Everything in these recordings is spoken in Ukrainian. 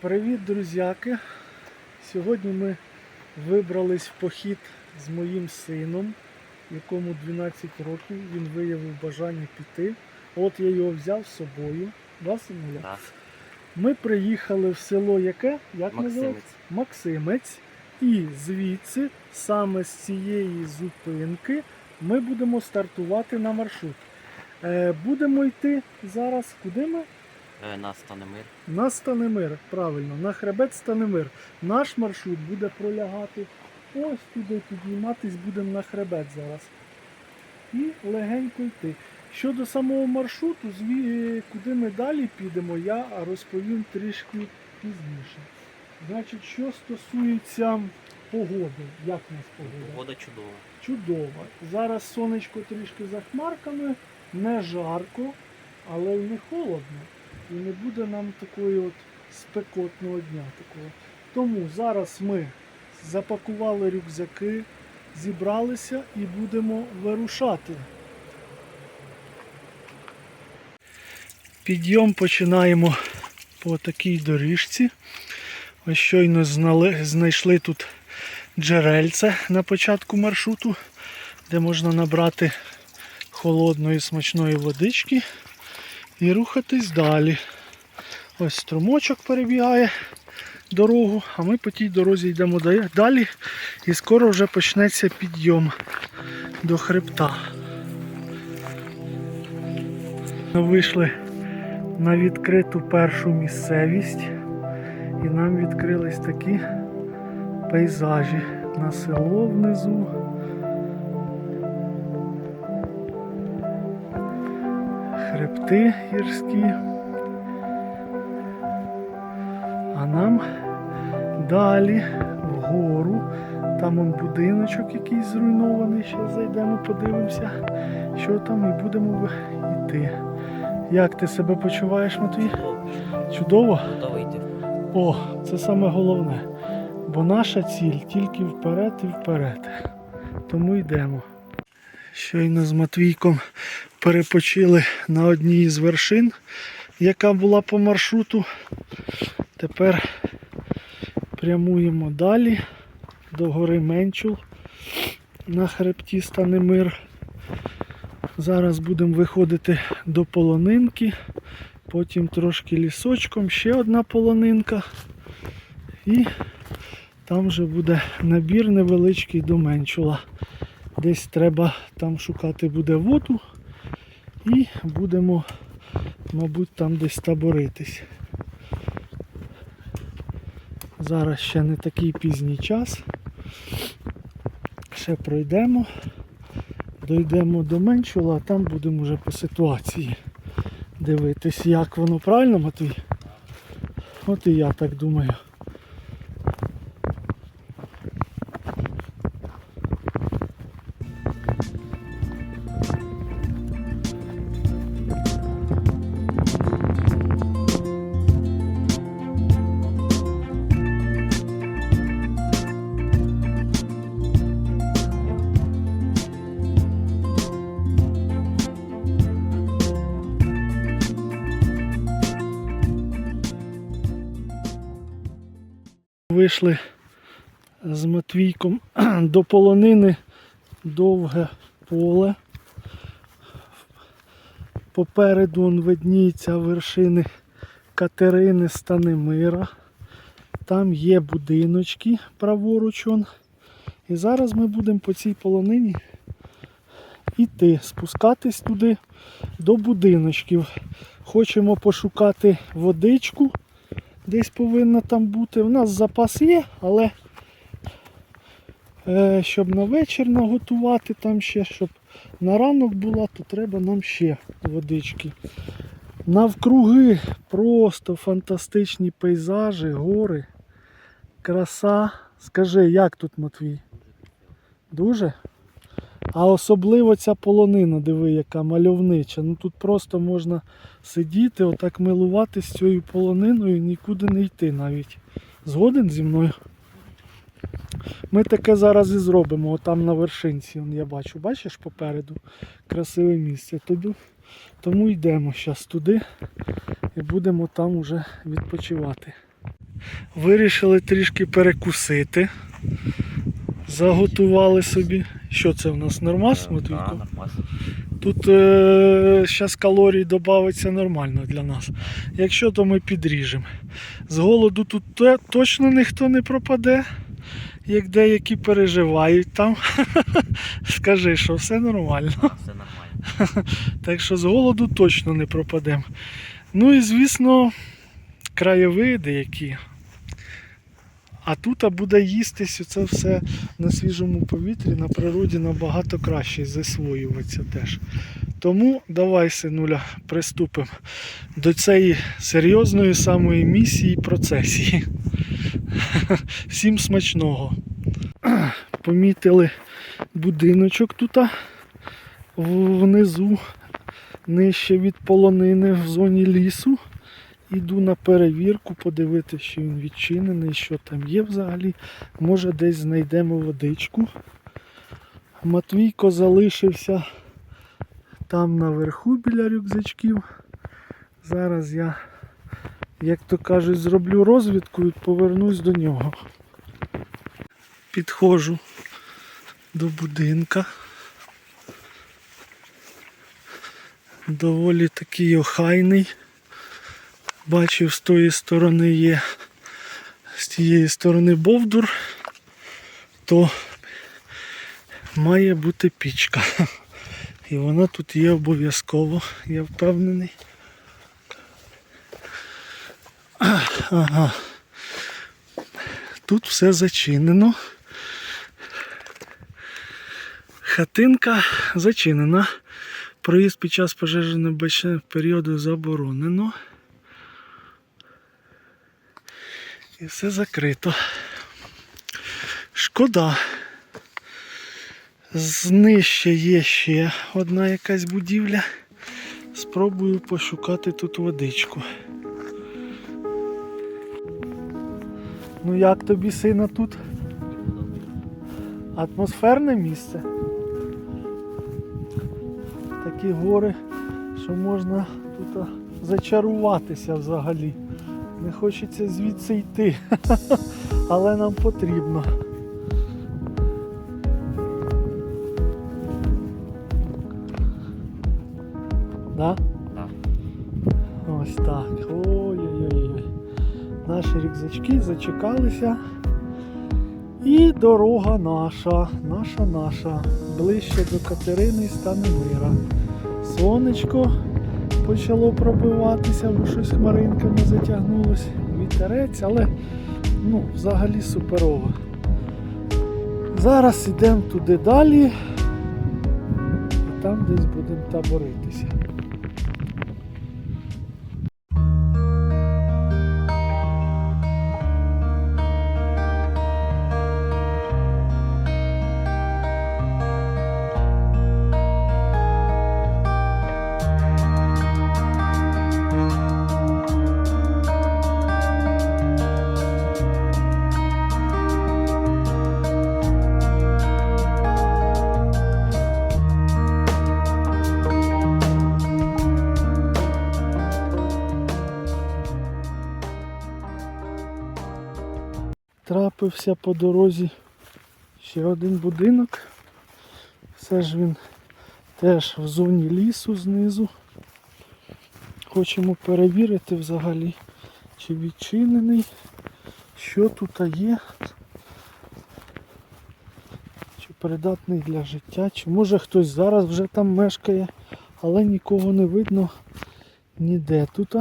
Привіт, друзяки! Сьогодні ми вибрались в похід з моїм сином, якому 12 років. Він виявив бажання піти. От я його взяв з собою. Да, синуля? Ми приїхали в село яке? Як Максимець. Максимець. І звідси, саме з цієї зупинки, ми будемо стартувати на маршрут. Е, будемо йти зараз. Куди ми? Е, на Станемир. На Станемир, правильно, на хребет Станемир. Наш маршрут буде пролягати ось туди, підніматись будемо на хребет зараз. І легенько йти. Щодо самого маршруту, зві- куди ми далі підемо, я розповім трішки пізніше. Значить, що стосується погоди, як у нас погода? Погода чудова. Чудово. Зараз сонечко трішки за хмарками, не жарко, але й не холодно. І не буде нам такої от спекотного дня такого. Тому зараз ми запакували рюкзаки, зібралися і будемо вирушати. Підйом починаємо по такій доріжці. Ось щойно знали- знайшли тут джерельце на початку маршруту, де можна набрати холодної смачної водички і рухатись далі. Ось струмочок перебігає дорогу, а ми по тій дорозі йдемо далі і скоро вже почнеться підйом до хребта. Ми вийшли на відкриту першу місцевість і нам відкрились такі пейзажі на село внизу. Хребти гірські. А нам далі вгору. Там он будиночок якийсь зруйнований. Ще зайдемо, подивимося, що там і будемо йти. Як ти себе почуваєш, Матвій? Чудово? Готовий йти. О, це саме головне. Бо наша ціль тільки вперед і вперед. Тому йдемо. Щойно з Матвійком перепочили на одній із вершин, яка була по маршруту. Тепер прямуємо далі до гори Менчул на хребті Станемир. Зараз будемо виходити до полонинки, потім трошки лісочком, ще одна полонинка. І там вже буде набір невеличкий до Менчула. Десь треба там шукати буде воду і будемо, мабуть, там десь таборитись. Зараз ще не такий пізній час. Ще пройдемо, дійдемо до Менчула, а там будемо вже по ситуації дивитись, як воно правильно, Матвій? От і я так думаю. Вийшли з Матвійком до полонини довге поле. Попереду он видніється вершини Катерини Станемира. Там є будиночки праворуч. он. І зараз ми будемо по цій полонині іти, спускатись туди до будиночків. Хочемо пошукати водичку десь повинна там бути. У нас запас є, але е, щоб на вечір наготувати там ще, щоб на ранок була, то треба нам ще водички. Навкруги просто фантастичні пейзажі, гори, краса. Скажи, як тут Матвій? Дуже? А особливо ця полонина, диви, яка мальовнича. Ну тут просто можна сидіти, отак милуватись цією полониною нікуди не йти навіть. Згоден зі мною? Ми таке зараз і зробимо, отам на вершинці, я бачу, бачиш попереду красиве місце. Тоді, тому йдемо зараз туди і будемо там уже відпочивати. Вирішили трішки перекусити. Заготували собі. Що це в нас? Нормас, Матвійко? Да, нормас. Тут зараз калорій додається нормально для нас. Якщо, то ми підріжемо. З голоду тут те- точно ніхто не пропаде, як деякі переживають там. Скажи, що все нормально. Да, все нормально. Так що з голоду точно не пропадемо. Ну і звісно, краєвиди які. А тут буде їстись це все на свіжому повітрі, на природі набагато краще засвоюватися теж. Тому давай, синуля, приступимо до цієї серйозної самої місії процесії. Всім смачного. Помітили будиночок тут внизу, нижче від полонини в зоні лісу. Іду на перевірку, подивитися, що він відчинений, що там є взагалі. Може десь знайдемо водичку. Матвійко залишився там наверху біля рюкзачків. Зараз я, як то кажуть, зроблю розвідку і повернусь до нього. Підходжу до будинка. Доволі такий охайний. Бачив, з тої сторони є, з тієї сторони бовдур, то має бути пічка. І вона тут є обов'язково, я впевнений. Ага. Тут все зачинено. Хатинка зачинена. Проїзд під час пожежно-небезпечного періоду заборонено. І все закрито. Шкода. Знижче є ще одна якась будівля. Спробую пошукати тут водичку. Ну як тобі сина тут? Атмосферне місце. Такі гори, що можна тут зачаруватися взагалі. Не хочеться звідси йти, але нам потрібно. Да? Да. Ось так. Ой-ой-ой. Наші рюкзачки зачекалися. І дорога наша, наша, наша. Ближче до Катерини і Станемира. Сонечко почало пробиватися, бо щось хмаринками затягнулось. Вітерець, але ну, взагалі суперово. Зараз йдемо туди далі. І там десь будемо таборитися. Трапився по дорозі ще один будинок. Все ж він теж в зоні лісу знизу. Хочемо перевірити взагалі, чи відчинений, що тут є, чи придатний для життя, чи може хтось зараз вже там мешкає, але нікого не видно ніде тут.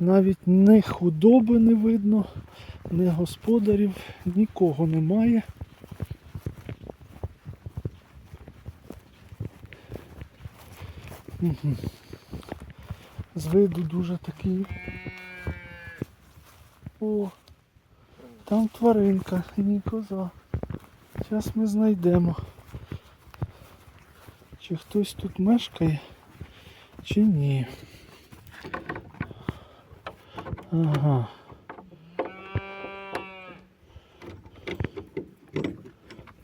Навіть ні худоби не видно, ні господарів, нікого немає. Мгм. З виду дуже такий. О, там тваринка, ні коза. Зараз ми знайдемо. Чи хтось тут мешкає, чи ні. Ага.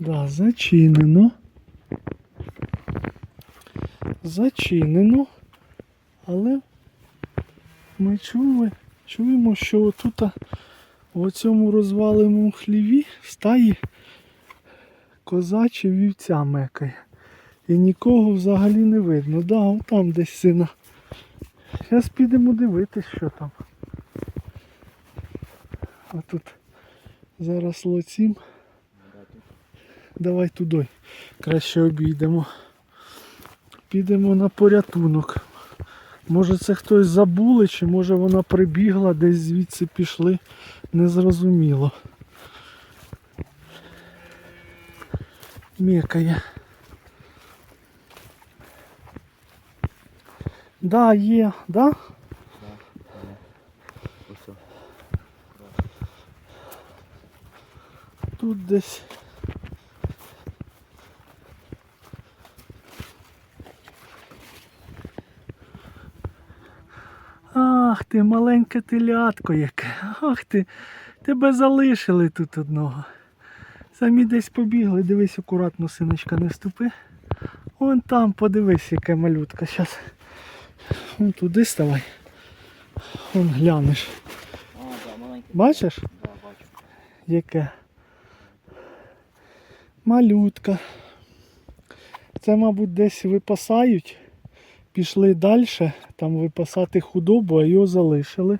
Да, зачинено. Зачинено. Але ми чули, чуємо, що отут в цьому розваленому хліві стаї козачі вівця мекає. І нікого взагалі не видно. Да, там десь сина. Зараз підемо дивитись, що там. А тут зараз лоцім. Давай туди. Краще обійдемо. Підемо на порятунок. Може це хтось забули, чи може вона прибігла, десь звідси пішли. Незрозуміло. Мекає. Да, є, да? Тут десь. Ах ти, маленьке телятко яке. Ах ти. Тебе залишили тут одного. Самі десь побігли, дивись акуратно, синочка, не вступи. Вон там, подивись, яка малютка. Щас. Вон туди ставай. Вон глянеш. Да. Бачиш? Да, бачу. Яке? Малютка. Це, мабуть, десь випасають. Пішли далі, там випасати худобу, а його залишили.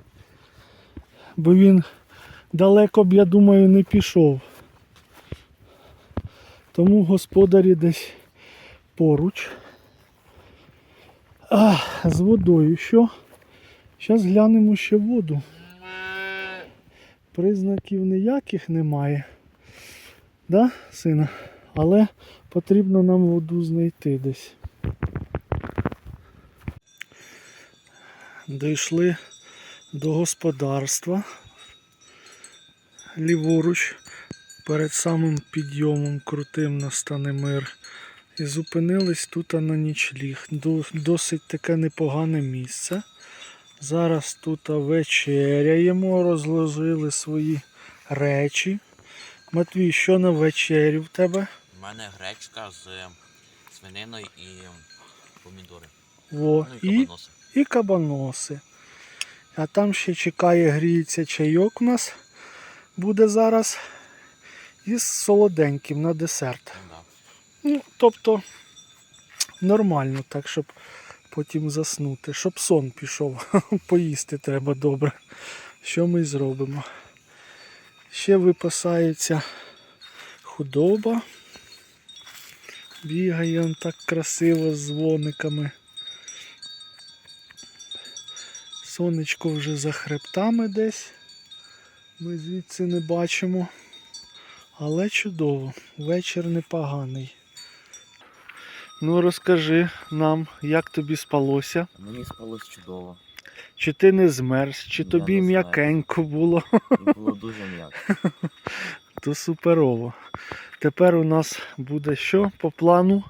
Бо він далеко б, я думаю, не пішов. Тому господарі десь поруч. А, з водою що? Зараз глянемо ще воду. Признаків ніяких немає. Да, сина? Але потрібно нам воду знайти десь. Дійшли до господарства. Ліворуч перед самим підйомом крутим на Станемир. І зупинились тут на нічліг. Досить таке непогане місце. Зараз тут вечеряємо, розложили свої речі. Матвій, що на вечерю в тебе? У мене гречка з свининою і помідори. Во, Ну і і. І кабаноси. А там ще чекає, гріється чайок у нас. Буде зараз із солоденьким на десерт. Ну. Тобто нормально, так, щоб потім заснути. Щоб сон пішов. Поїсти треба добре. Що ми зробимо? Ще випасається худоба. Бігає он так красиво з дзвониками. Сонечко вже за хребтами десь. Ми звідси не бачимо. Але чудово, вечір непоганий. Ну розкажи нам, як тобі спалося? Мені спалось чудово. Чи ти не змерз, чи Я тобі м'якенько було, І було дуже м'яко. то суперово. Тепер у нас буде що по плану?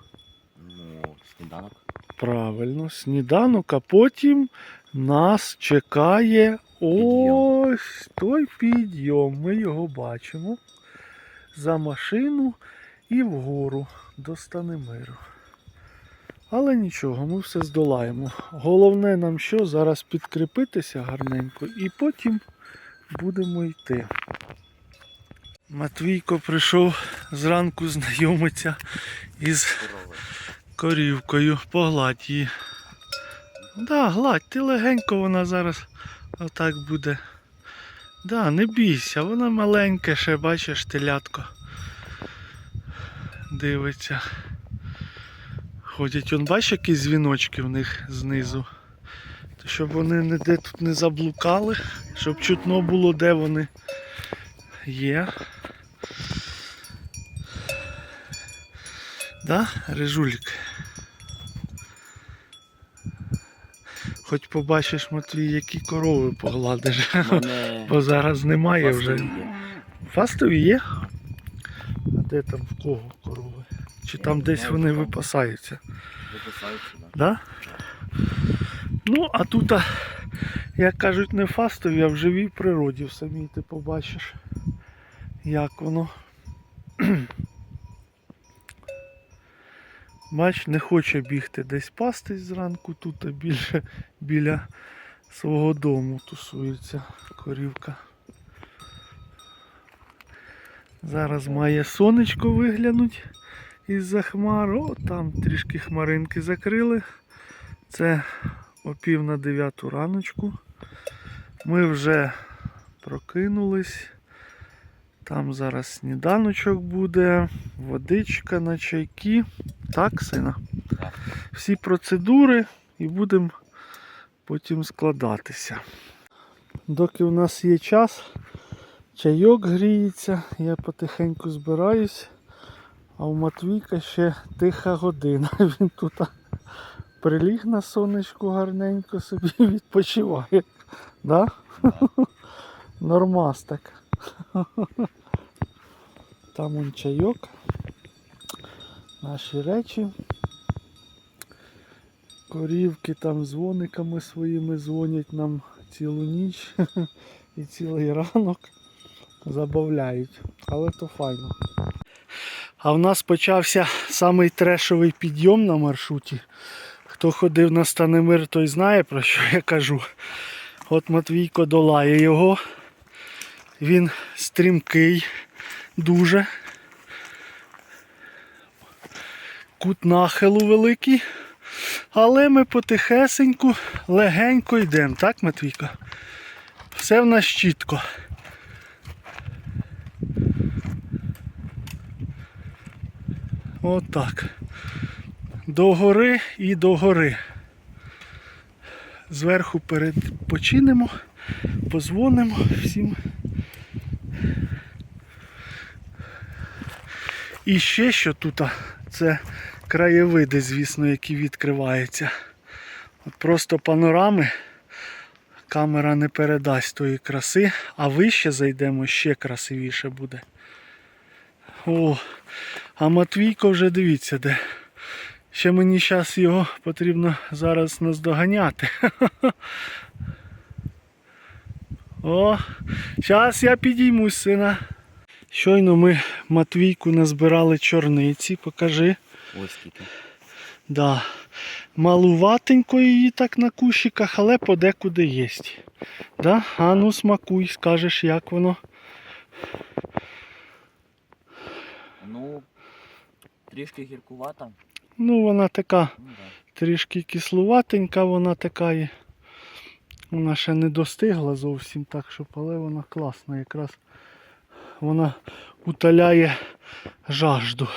Ну, сніданок. Правильно, сніданок, а потім нас чекає ось той підйом. Ми його бачимо за машину і вгору до Станемиру. Але нічого, ми все здолаємо. Головне нам що зараз підкріпитися гарненько і потім будемо йти. Матвійко прийшов зранку знайомитися із корівкою, погладь її. Да, гладь, ти легенько вона зараз отак буде. Да, не бійся, вона маленька ще, бачиш, телятко. Дивиться. Ходять, он бачиш, які дзвіночки в них знизу. То щоб вони ніде тут не заблукали, щоб чутно було, де вони є. Да, Рижулік? Хоч побачиш, Матвій, які корови погладиш. Мене Бо зараз немає вже. є. Фастові є? А де там в кого корови? Чи Я там десь знаю, вони там. випасаються? Виписаються, да. Да? Ну, а тут, як кажуть, не фастові, а в живій природі в самій ти побачиш, як воно. Бач, не хоче бігти десь пастись зранку, тут а більше біля свого дому тусується корівка. Зараз має сонечко виглянуть із-за хмар. О, там трішки хмаринки закрили. Це о пів на дев'яту раночку. Ми вже прокинулись. Там зараз сніданочок буде, водичка на чайки. Так, сина? Так. Всі процедури і будемо потім складатися. Доки у нас є час, чайок гріється, я потихеньку збираюсь, а у Матвійка ще тиха година. Він тут приліг на сонечку гарненько собі відпочиває. Да? Нормас так. Там он чайок. Наші речі. Корівки там дзвониками своїми дзвонять нам цілу ніч і цілий ранок. Забавляють. Але то файно. А в нас почався самий трешовий підйом на маршруті. Хто ходив на Станемир, той знає про що я кажу. От Матвійко долає його. Він стрімкий, дуже. Кут нахилу великий. Але ми потихесеньку, легенько йдемо, так, Матвійко? Все в нас чітко. Отак. До гори і до гори. Зверху перепочинемо, позвонимо всім. І ще що тут, це краєвиди, звісно, які відкриваються. От просто панорами камера не передасть тої краси, а вище зайдемо ще красивіше буде. О, а Матвійко вже дивіться де. Ще мені зараз його потрібно зараз наздоганяти. О, зараз я підіймусь, сина. Щойно ми Матвійку назбирали чорниці, покажи. Ось скільки. Да. Малуватенько її так на кущиках, але подекуди є. Да? А ну смакуй, скажеш, як воно. Ну, трішки гіркувата. Ну, вона така Ну да. трішки кислуватенька, вона така є. Вона ще не достигла зовсім так, щоб, але вона класна. Якраз вона утоляє жажду.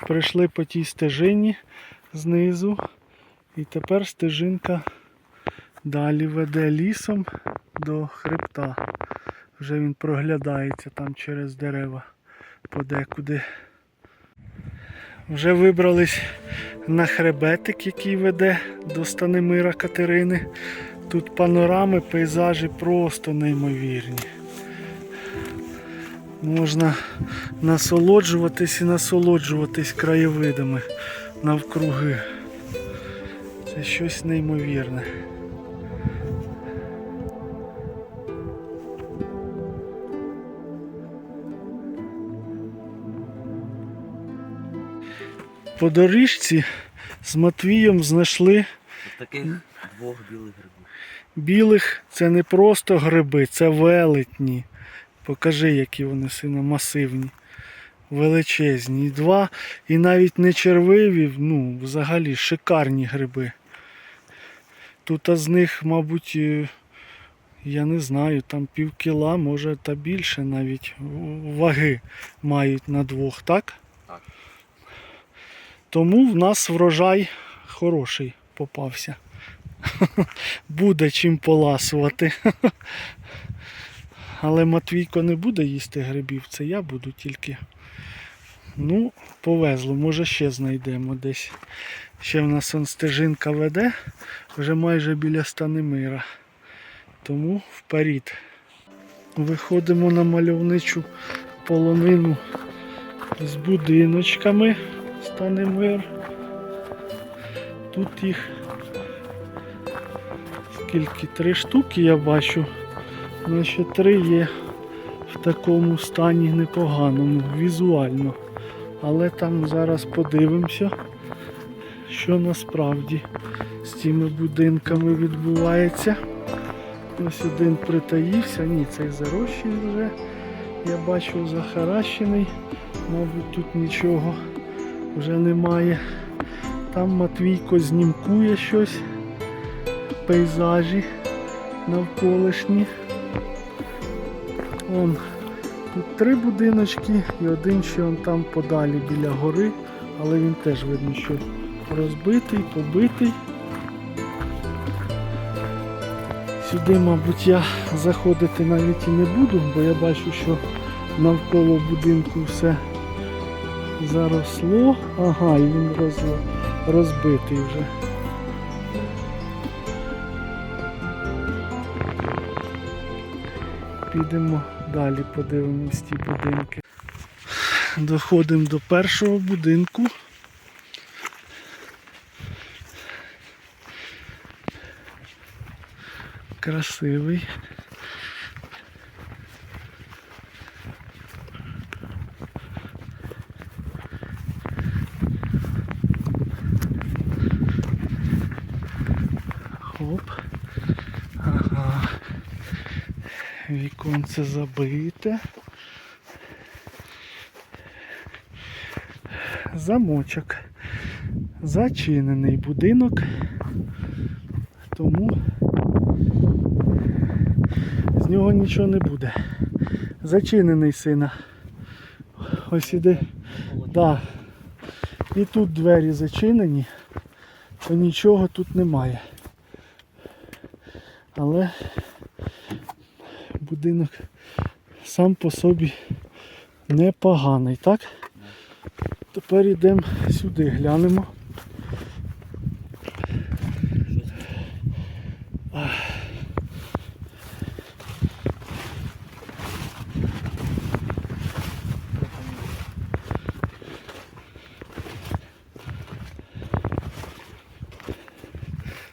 Прийшли по тій стежині знизу. І тепер стежинка далі веде лісом до хребта. Вже він проглядається там через дерева подекуди. Вже вибрались на хребетик, який веде до Станемира Катерини. Тут панорами, пейзажі просто неймовірні. Можна насолоджуватись і насолоджуватись краєвидами навкруги. Це щось неймовірне. По доріжці з Матвієм знайшли таких двох білих грибів. білих. Це не просто гриби, це велетні. Покажи, які вони сина масивні, величезні. І два, і навіть не червиві, ну, взагалі шикарні гриби. Тут з них, мабуть, е, я не знаю, там пів кіла, може та більше навіть ваги мають на двох, так? Так. Тому в нас врожай хороший попався. Буде чим поласувати. Але Матвійко не буде їсти грибів, це я буду тільки. Ну, повезло, може ще знайдемо десь. Ще в нас он стежинка веде, вже майже біля Станемира. Тому вперед. Виходимо на мальовничу полонину з будиночками Станемир. Тут їх скільки? Три штуки я бачу. Ще три є в такому стані непоганому, візуально. Але там зараз подивимося, що насправді з цими будинками відбувається. Ось один притаївся, ні, цей зарощий вже. я бачу захаращений, мабуть, тут нічого вже немає. Там Матвійко знімкує щось, пейзажі навколишні. Вон, тут три будиночки і один ще он там подалі біля гори, але він теж видно, що розбитий, побитий. Сюди, мабуть, я заходити навіть і не буду, бо я бачу, що навколо будинку все заросло. Ага, і він роз... розбитий вже. Підемо далі, подивимось ті будинки. Доходимо до першого будинку. Красивий. Хоп. Ага. Віконце забите. Замочок. Зачинений будинок. Тому з нього нічого не буде. Зачинений сина. Ось іде. Да. І тут двері зачинені, то нічого тут немає. Але будинок сам по собі непоганий, так? Тепер йдемо сюди, глянемо.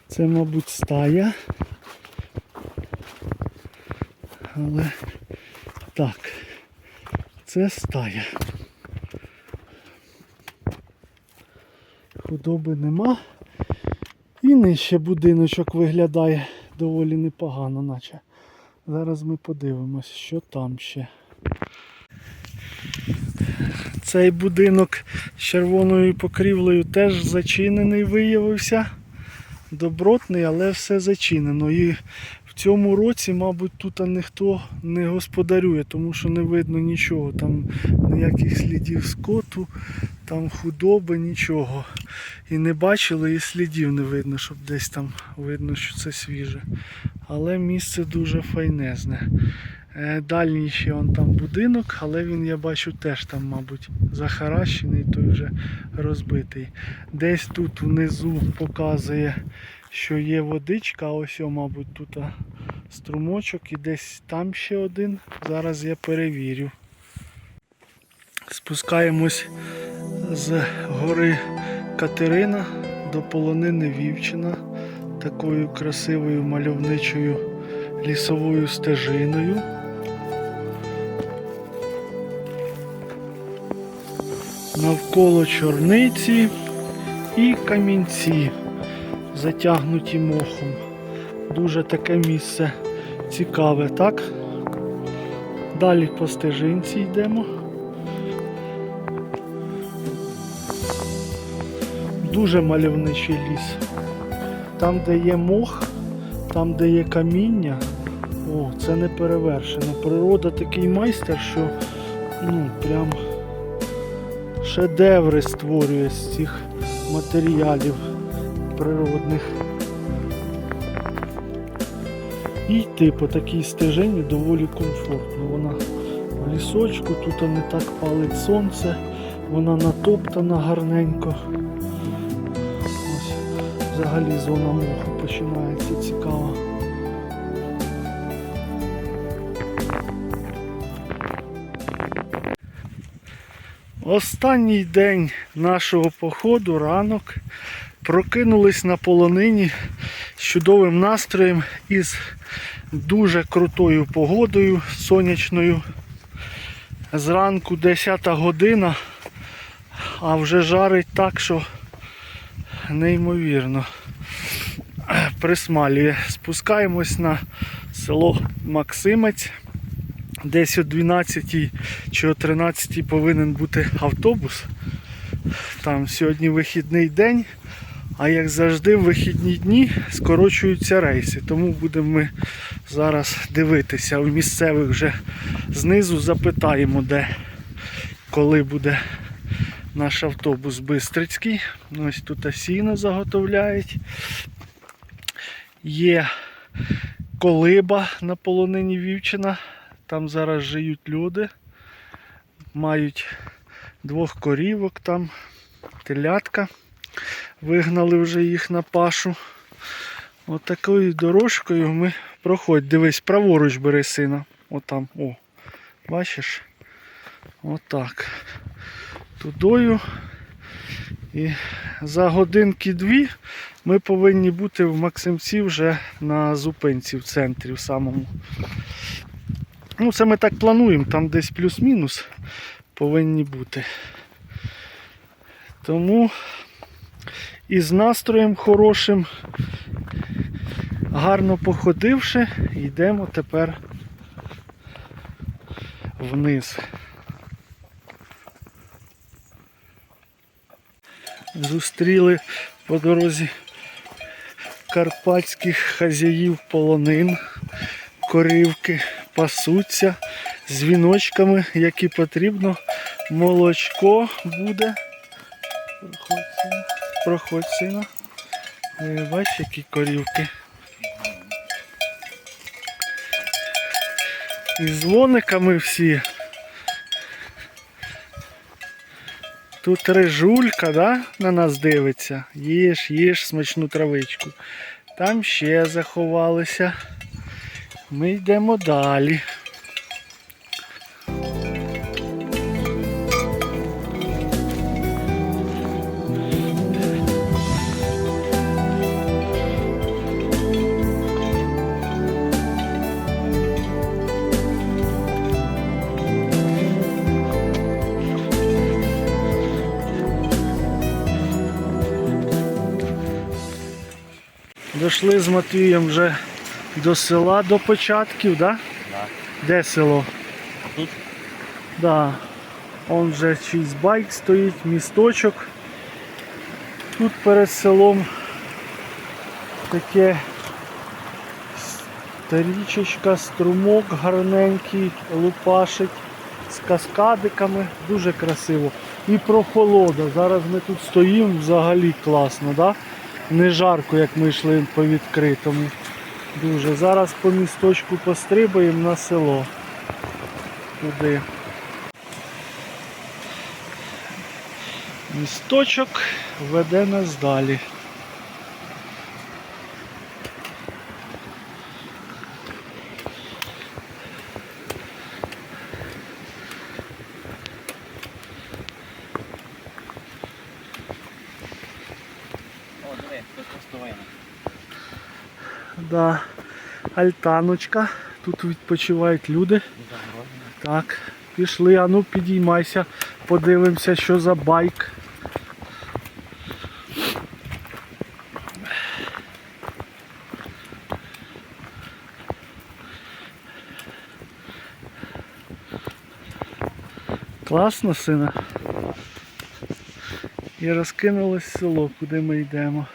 Це, мабуть, стая. Але так, це стая. Худоби нема. І нижче будиночок виглядає доволі непогано, наче. Зараз ми подивимось, що там ще. Цей будинок з червоною покрівлею теж зачинений виявився. Добротний, але все зачинено. І цьому році, мабуть, тут ніхто не господарює, тому що не видно нічого. Там ніяких слідів скоту, там худоби, нічого. І не бачили, і слідів не видно, щоб десь там видно, що це свіже. Але місце дуже файнезне. Е, Дальній ще он там будинок, але він, я бачу, теж там, мабуть, захаращений, той вже розбитий. Десь тут внизу показує, що є водичка, ось, о, мабуть, тут струмочок і десь там ще один. Зараз я перевірю. Спускаємось з гори Катерина до полонини Вівчина такою красивою мальовничою лісовою стежиною. Навколо чорниці і камінці, затягнуті мохом. Дуже таке місце цікаве, так? Далі по стежинці йдемо. Дуже мальовничий ліс. Там, де є мох, там, де є каміння, о, це не перевершено. Природа такий майстер, що ну, прям шедеври створює з цих матеріалів природних. І йти по такій стежині доволі комфортно. Вона в лісочку, тут не так палить сонце, вона натоптана гарненько. Ось взагалі зона моху починається цікава. Останній день нашого походу, ранок, прокинулись на полонині з чудовим настроєм і з дуже крутою погодою сонячною. Зранку 10 година, а вже жарить так, що неймовірно присмалює. Спускаємось на село Максимець. Десь о 12 чи о 13 повинен бути автобус. Там сьогодні вихідний день, а як завжди, в вихідні дні скорочуються рейси. Тому будемо ми зараз дивитися у місцевих вже знизу запитаємо, де коли буде наш автобус Бистрицький. Ось тут сіно заготовляють. Є колиба на полонині Вівчина. Там зараз жиють люди. Мають двох корівок там, телятка. Вигнали вже їх на пашу. Отакою дорожкою ми проходимо. Дивись, праворуч бери сина. Отам. О. Бачиш? Отак. Тудою. І за годинки дві ми повинні бути в Максимці вже на зупинці в центрі в самому. Ну, це ми так плануємо, там десь плюс-мінус повинні бути. Тому із настроєм хорошим, гарно походивши, йдемо тепер вниз. Зустріли по дорозі карпатських хазяїв полонин, корівки пасуться з віночками, які потрібно. Молочко буде. Проходь сина. Е, Бачиш, які корівки. І з лониками всі. Тут рижулька, да, на нас дивиться. Їж, їж смачну травичку. Там ще заховалися. Ми йдемо далі. Дошли з Матвієм вже до села, до початків, да? Так. Де село? Тут? Да. Он вже чийсь байк стоїть, місточок. Тут перед селом таке річечка, струмок гарненький, лупашить з каскадиками, дуже красиво. І прохолода. Зараз ми тут стоїмо взагалі класно, да? Не жарко, як ми йшли по відкритому. Дуже. Зараз по місточку пострибаємо на село. Туди. Місточок веде нас далі. О, диви, хтось постовий. Да. Альтаночка. Тут відпочивають люди. Так, пішли, а ну підіймайся, подивимося, що за байк. Класно, сина. І розкинулось село, куди ми йдемо.